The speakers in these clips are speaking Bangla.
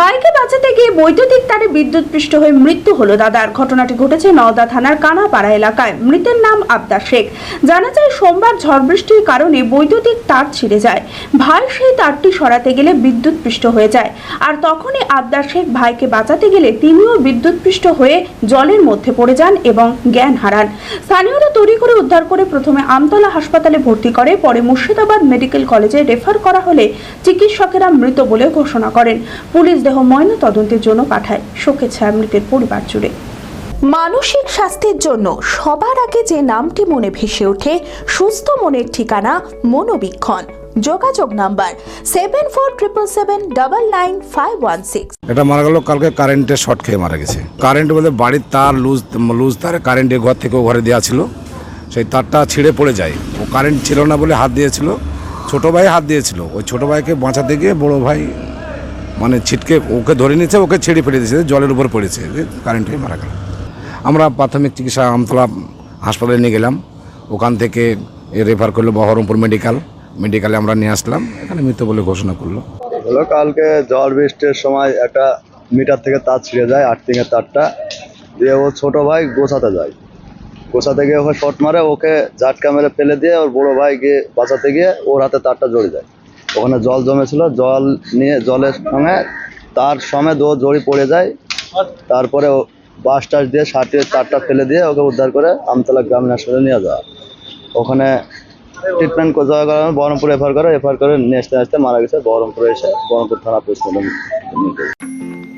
ভাইকে বাঁচাতে গিয়ে বৈদ্যুতিক তারে বিদ্যুৎ পৃষ্ঠ হয়ে মৃত্যু হলো দাদার। ঘটনাটি ঘটেছে নওদা থানার কানাপাড়া এলাকায়। মৃতের নাম আবদার শেখ। জানা যায়, সোমবার ঝড় বৃষ্টির কারণে বৈদ্যুতিক তার ছিঁড়ে যায়। ভাই সেই তারটি সরাতে গেলে বিদ্যুৎ পৃষ্ঠ হয়ে যায়। আর তখনই আবদার শেখ ভাইকে বাঁচাতে গেলে তিনিও বিদ্যুৎ পৃষ্ঠ হয়ে জলের মধ্যে পড়ে যান এবং জ্ঞান হারান। স্থানীয়রা তৈরি করে উদ্ধার করে প্রথমে আমতলা হাসপাতালে ভর্তি করে, পরে মুর্শিদাবাদ মেডিকেল কলেজে রেফার করা হলে চিকিৎসকেরা মৃত বলে ঘোষণা করেন। পুলিশ দেহ ময়না তদন্তের জন্য পাঠায়। শোকের ছায়া মৃতের পরিবার জুড়ে। মানসিক স্বাস্থ্যের জন্য সবার আগে যে নামটি মনে ভেসে ওঠে সুস্থ মনের ঠিকানা মনোবীক্ষণ। যোগাযোগ number seven four triple seven double nine five one six এটা মারা গেল কালকে কারেন্টের শর্ট খেয়ে মারা গেছে। কারেন্ট বলতে বাড়ির তার লুজ লুজ তার কারেন্টে ঘর থেকে ঘরে দেওয়া ছিল। সেই তারটা ছিঁড়ে পড়ে যায়। ও কারেন্ট ছিল না বলে হাত দিয়েছিল। ছোট ভাই হাত দিয়েছিল। ওই ছোট ভাইকে বাঁচাতে গিয়ে বড় ভাই মানে ছিটকে ওকে ধরে নিয়েছে, ওকে ছেড়ে ফেলে দিয়েছে, জলের উপর পড়েছে কারেন্ট হয়ে মারা গেল। আমরা প্রাথমিক চিকিৎসা আমতলা হাসপাতালে নিয়ে গেলাম। ওখান থেকে রেফার করল বহরমপুর মেডিকেল মেডিকেলে আমরা নিয়ে আসলাম, এখানে মৃত বলে ঘোষণা করল। হলো কালকে ঝড় বৃষ্টির সময় একটা মিটার থেকে তার ছিঁড়ে যায় আর্থিংয়ের তারটা। দিয়ে ও ছোট ভাই গোছাতে যায়। গোছাতে গিয়ে ওকে শর্ট মারে, ওকে ঝাটকা মেরে ফেলে দিয়ে ওর বড় ভাই গিয়ে বাঁচাতে গিয়ে ওর হাতে তারটা জড়ে যায়। ওখানে জল জমেছিল, জল নিয়ে জলের সঙ্গে তার সময় দো জড়ি পড়ে যায়। তারপরে বাস টাস দিয়ে সাটিয়ে চারটা ফেলে দিয়ে ওকে উদ্ধার করে আমতলা গ্রামীণ হাসপাতালে নিয়ে যাওয়া। ওখানে ট্রিটমেন্ট যাওয়ার কারণে বহরমপুর রেফার করে রেফার করে নিয়ে আসতে আসতে মারা গেছে বহরমপুরে এসে, বহরমপুর থানা পোস্টমর্টম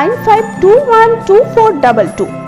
95212422